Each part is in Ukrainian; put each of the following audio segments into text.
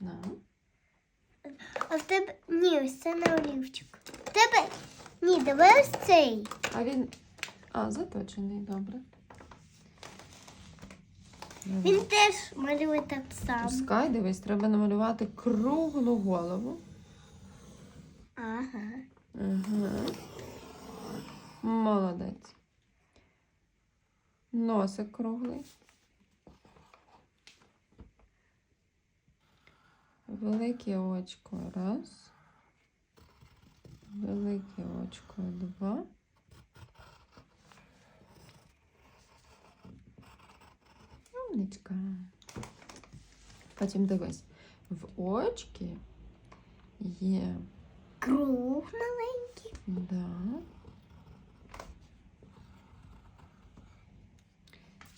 На. А в тебе. Ні, ось це на олівчик. В тебе. Ні, давай ось цей. А він. А, заточений, добре. Він теж малює так само. Пускай, дивись, треба намалювати круглу голову. Ага. Ага. Молодець. Носик круглий. Велике очко раз. Велике очко два. Умничка. Потім дивись. В очки є Круг маленький. Да.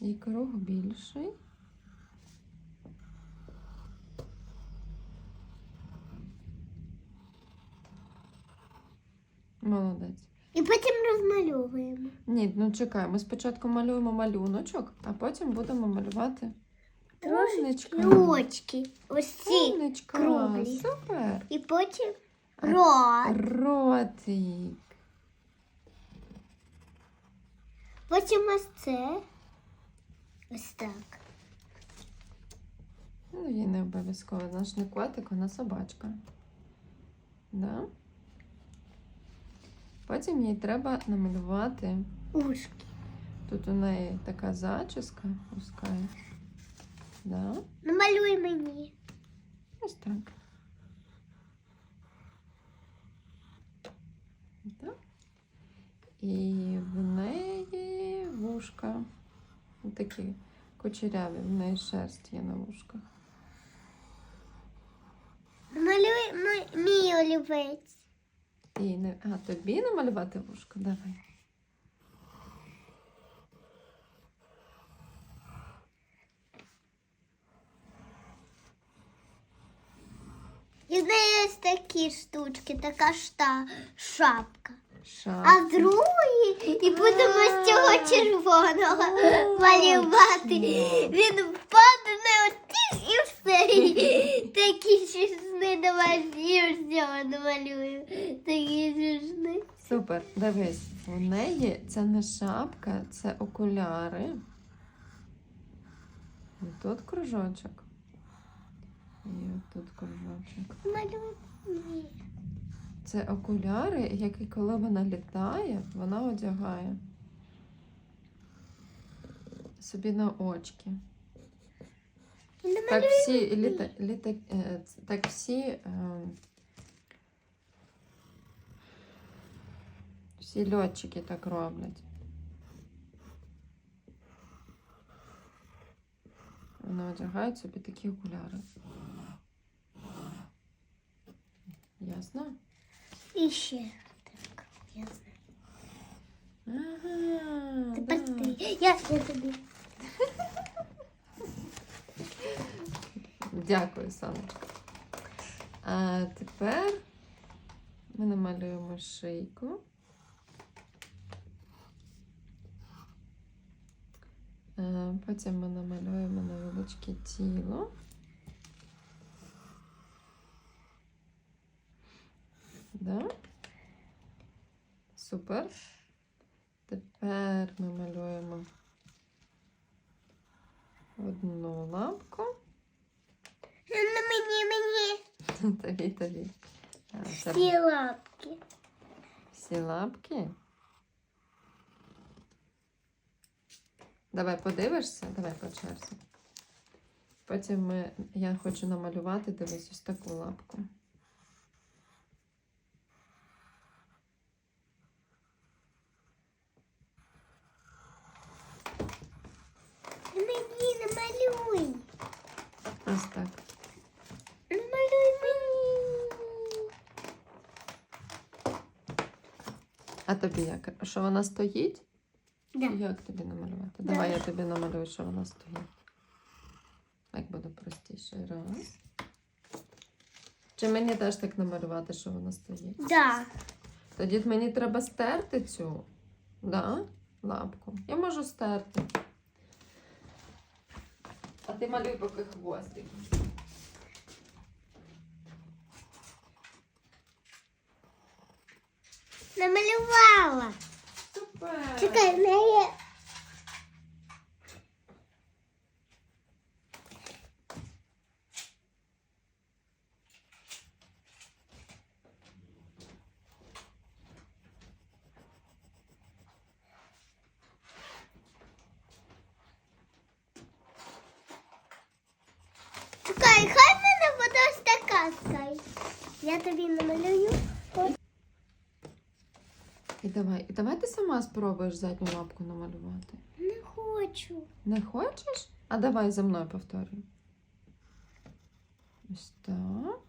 І круг більший. Молодець. І потім розмальовуємо. Ні, ну чекай, ми спочатку малюємо малюночок, а потім будемо малювати Трошечки очки. Ось ці. Умничка. круглі. Супер. І потім рот. Ротик. Потім ось це. Ось так. Ну, їй не обов'язково. Наш не котик, вона собачка. Да? Потім їй треба намалювати. Ушки. Тут у неї така зачіска пускай. Да? Намалюй мені. Ось так. Так. І в неї вушка. Такі кучеряві, в неї шерсть є на вушках. Намалюй мій, мій олівець. І не... А тобі намалювати вушко? Давай. І в неї ось такі штучки, така шта, шапка. Шап. А в другої і будемо з цього червоного малювати. Він впаде отіж і все. І Такі шишни давай і всього намалюємо. Такі шишни. Супер. Дивись, у неї це не шапка, це окуляри. І тут кружочок. І тут кружочок. Малюй. Це окуляри, які коли вона літає, вона одягає собі на очки. І Так намалюй всі, мені. літа, літа, е, так всі, е, всі льотчики так роблять. Вони одягають собі такі окуляри. Ясно? І ще. Так, я знаю. Ага, Тепер да. ти. Я, я тобі. Дякую, сонечко. А тепер ми намалюємо шийку. Е, Потім ми намалюємо невеличке тіло. Да? Супер. Тепер ми малюємо одну лапку. На мені, мені. Тобі, тобі. А, Всі лапки. Всі лапки. Давай подивишся, давай по черзі. Потім ми, я хочу намалювати, дивись, ось таку лапку. Мені намалюй. Ось так. А тобі як? Що вона стоїть? Да. Як тобі намалювати? Да. Давай я тобі намалюю, що вона стоїть. Так буде простіше. Раз. Чи мені теж так намалювати, що вона стоїть? Да. Тоді мені треба стерти цю да, лапку. Я можу стерти ти малюй поки хвостик. Намалювала. Супер. Чекай, в неї ось. Я тобі намалюю. І давай, і давай ти сама спробуєш задню лапку намалювати. Не хочу. Не хочеш? А давай за мною повторюй. Ось так.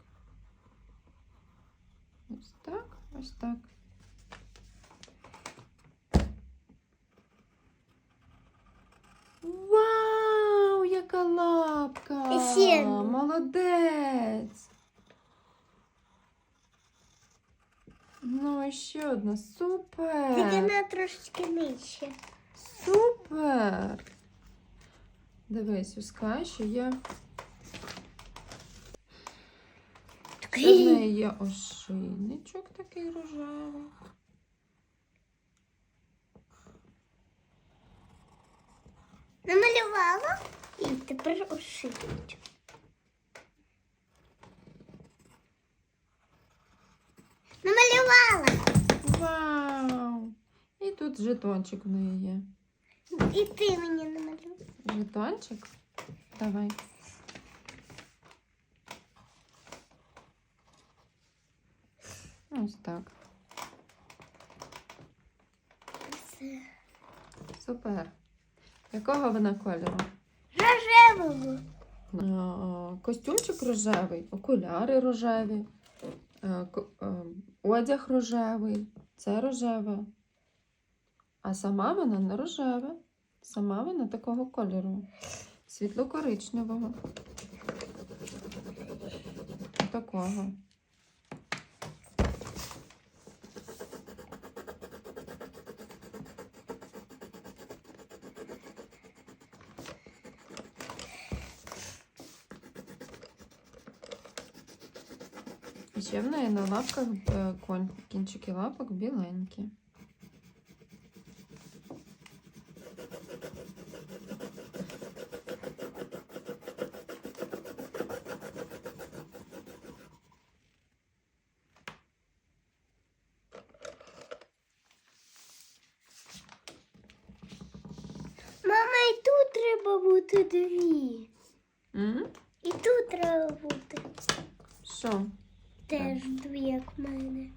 Ось так, ось так. Вау, яка лапка! І ще. Молодець! Ну, і ще одна. Супер! Тільки трошечки нижче. Супер! Дивись, у Скайші є. Це в неї є ошейничок такий рожевий. Намалювала і тепер ошибочку. Намалювала. Вау! І тут жетончик в неї є. І ти мені намалюй. Жетончик? Давай. Ось так. Все. Супер. Якого вона кольору? Рожевого. Е, Костюмчик рожевий, окуляри рожеві, е, е, одяг рожевий, це рожеве. А сама вона не рожева. Сама вона такого кольору. Світло-коричневого. Такого. Ще на лапках кончики конь, кінчики лапок біленькі. Мама, і тут треба бути дві. М? І тут треба бути Що? теж дві, як в мене.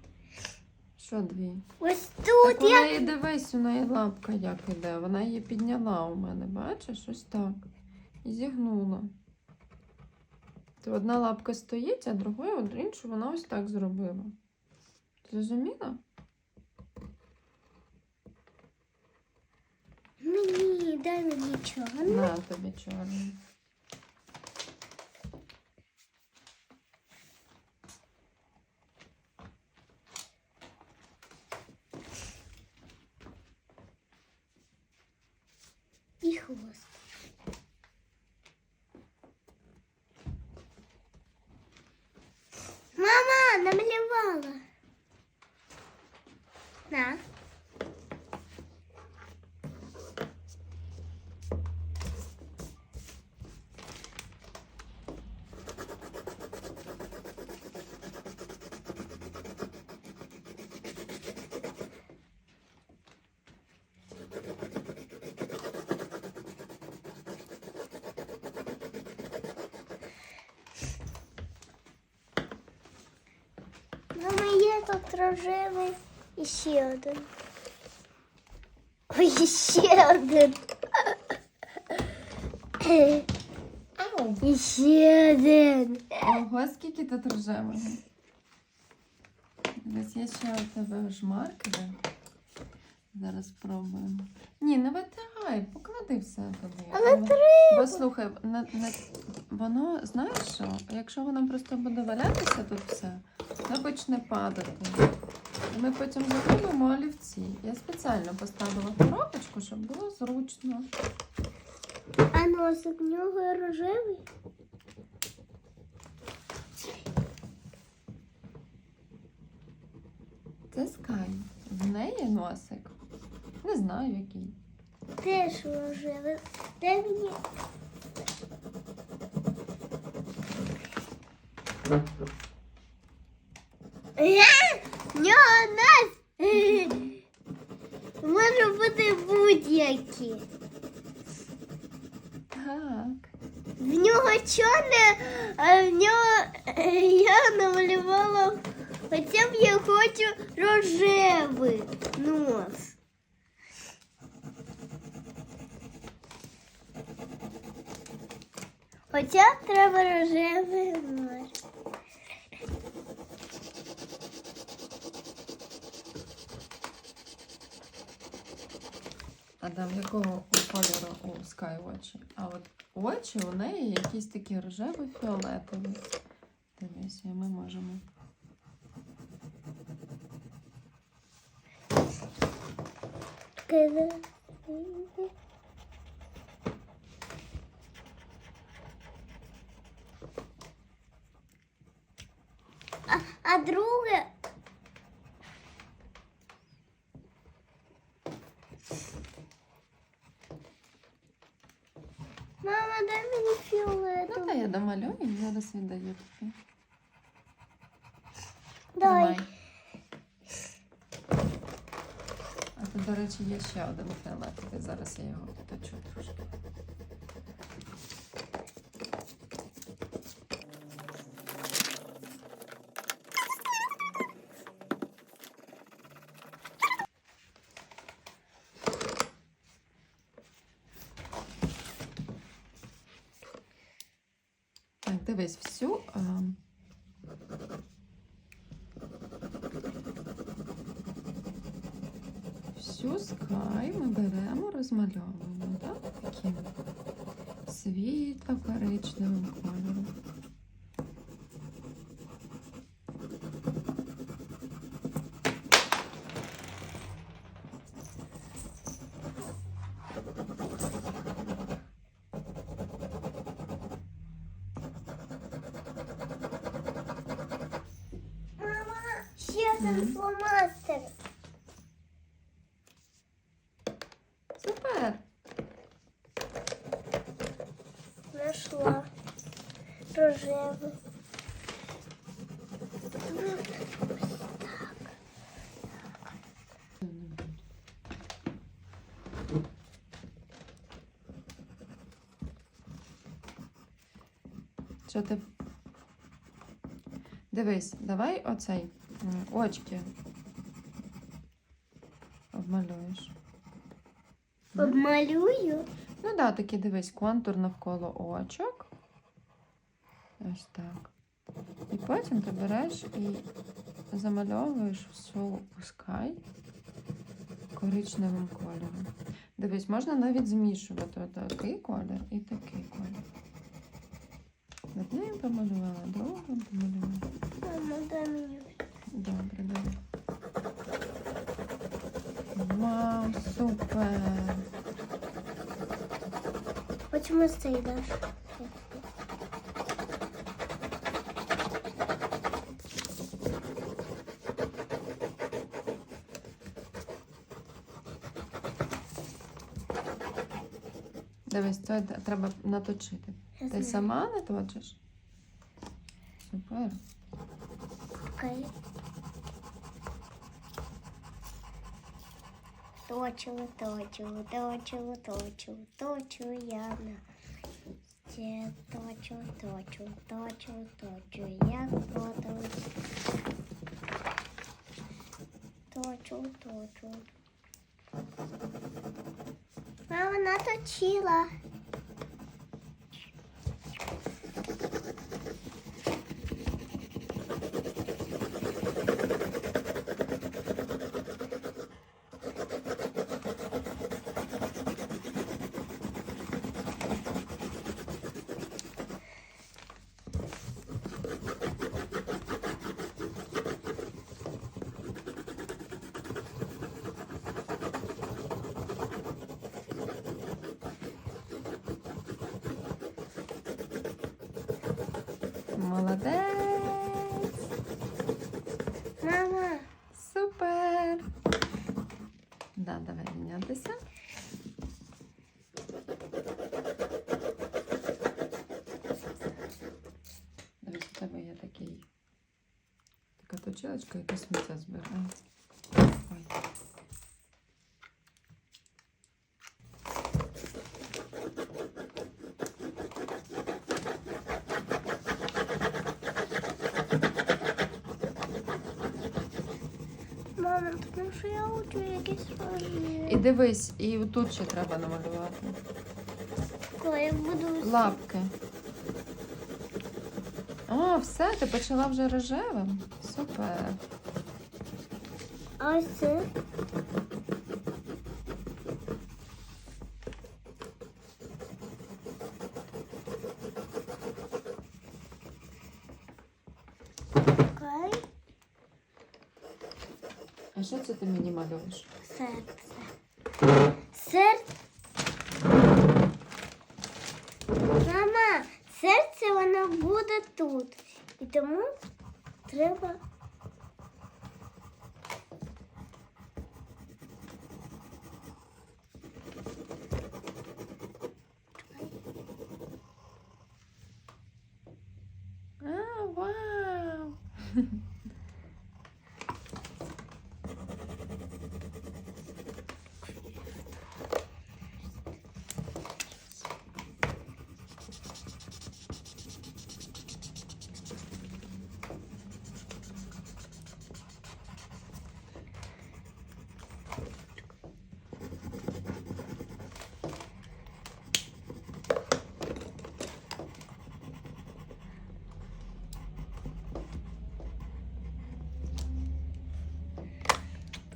Що дві? Ось Так тут у я. неї дивись, у неї лапка як іде. Вона її підняла у мене, бачиш? Ось так. І зігнула. То одна лапка стоїть, а другою іншу вона ось так зробила. Зрозуміла? Мені, дай мені чорну. На тобі чорний. і хвост. Мама, намалювала. На. Мама, є тут рожевий і ще один. Ой, ще один. Ау! І ще один. Ого, скільки тут рожевого. Дивись, є ще у тебе ж маркери. Зараз спробуємо. Ні, не витягай, поклади все тобі. Але Бо- Бо слухай, не, не, воно, знаєш що, якщо воно просто буде валятися тут все, воно почне падати. І ми потім загубимо олівці. Я спеціально поставила коробочку, щоб було зручно. А носик в нього рожевий. Це скай. в неї носик. Не знаю який. Теж рожевий. Дай мені. Нього нас може бути будь-які. Так. В нього чорне, а в нього е, я намалювала. Хоча б я хочу рожевий нос. Хоча треба рожевий нос. Адам, якого кольору у Sky? А от очі у неї якісь такі рожево-фіолетові. Дивись, ми можемо. А, а друге. Мама, дай мені Ну, та я домалюю і зараз віддаю тобі. Давай. А тут, до речі, є ще один фіолетовий. Зараз я його поточу трошки. Так, дивись, всю. ем, Всю ми беремо, розмальовуємо, так? Таким світло-коричневим кольором. Мама, ще один Мгм. фломастер. Супер! Нашла рожевий. Що ти? Дивись, давай оцей очки обмалюєш. Обмалюю. Ну так, да, такий дивись, контур навколо очок. Ось так. І потім ти береш і замальовуєш всю скай коричневим кольором. Дивись, можна навіть змішувати такий колір і такий колір. Одним помалювала, другим помалювала. Мама, дай мені. Добре, добре. Вау, супер! Почему цей Дивись, це т- треба наточити. Я Ти знаю. сама наточиш? Супер. Окей. Точу, точу, точу, точу, точу я на Ще точу, точу, точу, точу, як потом. Точу, точу. Мама наточила. Молодець! Мама, Супер! малюватися. Дивись, у тебе є такий точилочка, яка сміття збирає. Ой. Мама, тому що я хочу якісь рожі. І дивись, і тут ще треба намалювати. Коли я буду Лапки. О, все, ти почала вже рожевим. А ось це? А що це ти мені малюєш? Серце. Серце. Мама, серце воно буде тут. І тому треба. А, вау!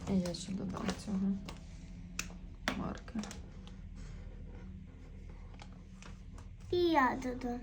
І я ще додам цього марки. І я додам.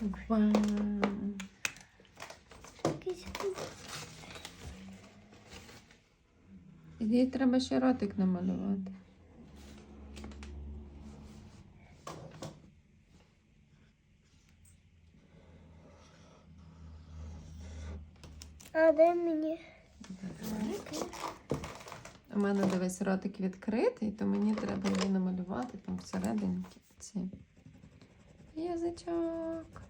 Вау! Їй треба ще ротик намалювати. А дай мені. У мене дивись ротик відкритий, то мені треба її намалювати там всередині ці. Язичок.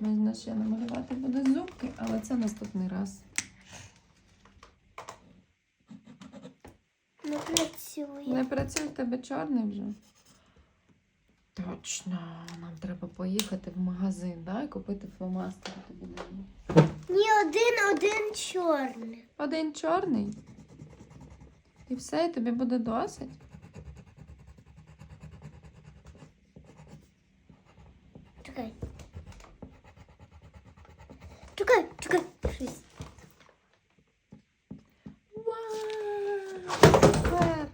Можна ще намалювати буде зубки, але це наступний раз. Не працює. Не працює в тебе чорний вже. Точно, нам треба поїхати в магазин, да, і купити фломастери тобі. Ні, один, один чорний. Один чорний. І все, і тобі буде досить. Чекай чекай. Щось. Вау! Супер!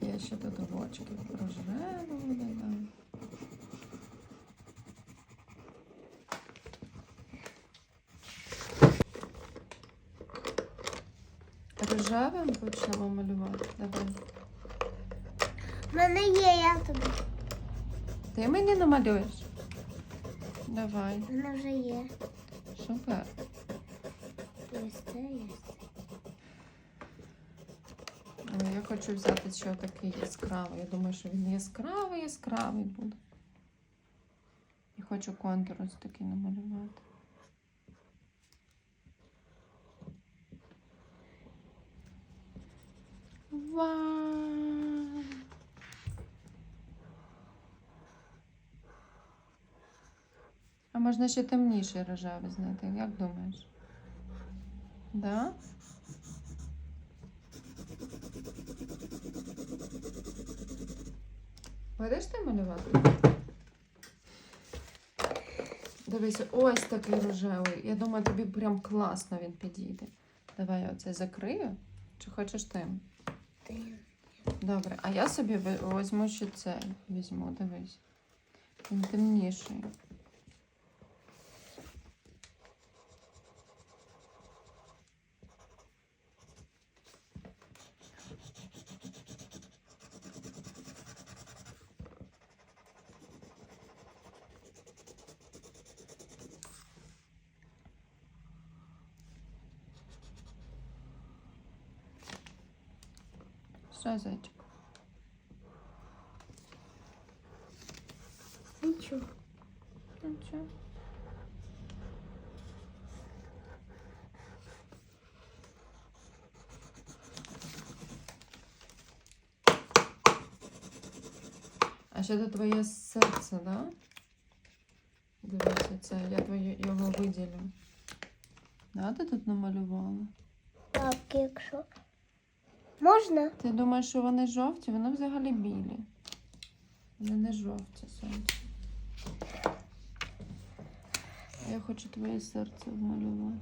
Я ще тут очки рожеву додам. Рожевим почнемо малювати. Давай. У мене є, я тобі. Ти мені намалюєш? Давай. Мене вже є. Супер. Ось це є. Я хочу взяти ще такий яскравий. Я думаю, що він яскравий, яскравий буде. І хочу контур ось такий намалювати. Можна ще темніший рожевий знайти, як думаєш? Да? Будеш ти малювати? Дивися, ось такий рожевий. Я думаю, тобі прям класно він підійде. Давай я оце закрию. Чи хочеш ти? Добре, а я собі візьму ще це. Візьму, дивись. Він темніший. Що, зайчик? Нічого. Нічого. А ще тут твоє серце, да? Дивися, це я твоє його виділю. Да, ти тут намалювала? Лапки, якщо. Можна? Ти думаєш, що вони жовті? Вони взагалі білі. Вони не жовті, сонце. Я хочу твоє серце вмалювати.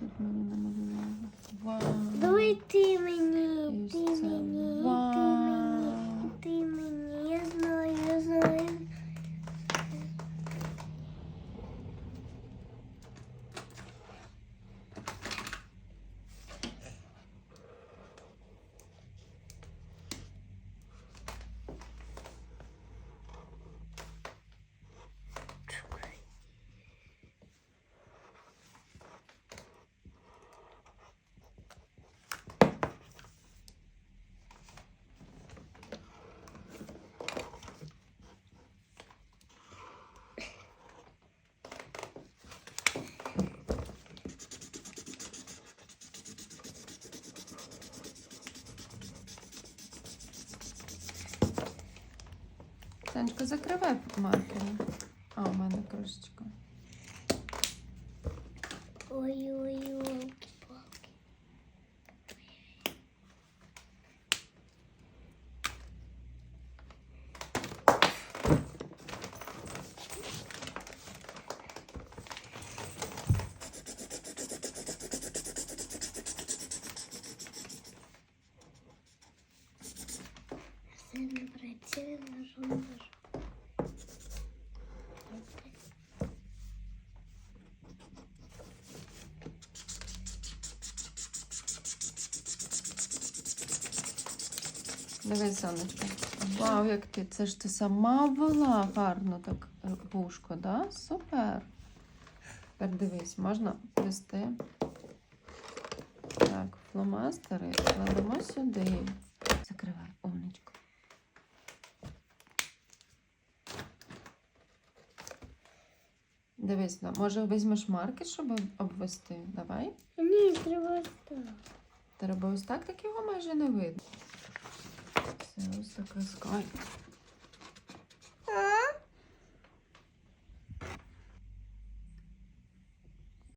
Тут мені намалювала. Вау! Давай ти мені, І ти ось це. мені, Вау! ти мені, ти мені. Я знаю, я знаю. Танечка, закривай маркером. А, у мене кружечка. Ой-ой-ой. Все не працює, ножом ножом. Дивись, сонечко. Вау, як ти. Це ж ти сама ввела гарно так е, вушко, да? Супер. Тепер дивись, можна плести. Так, фломастери кладемо сюди. Закривай, умничко. Дивись, да, може візьмеш маркер, щоб обвести? Давай. Ні, треба так. Треба ось так, так його майже не видно. Це ось така скай.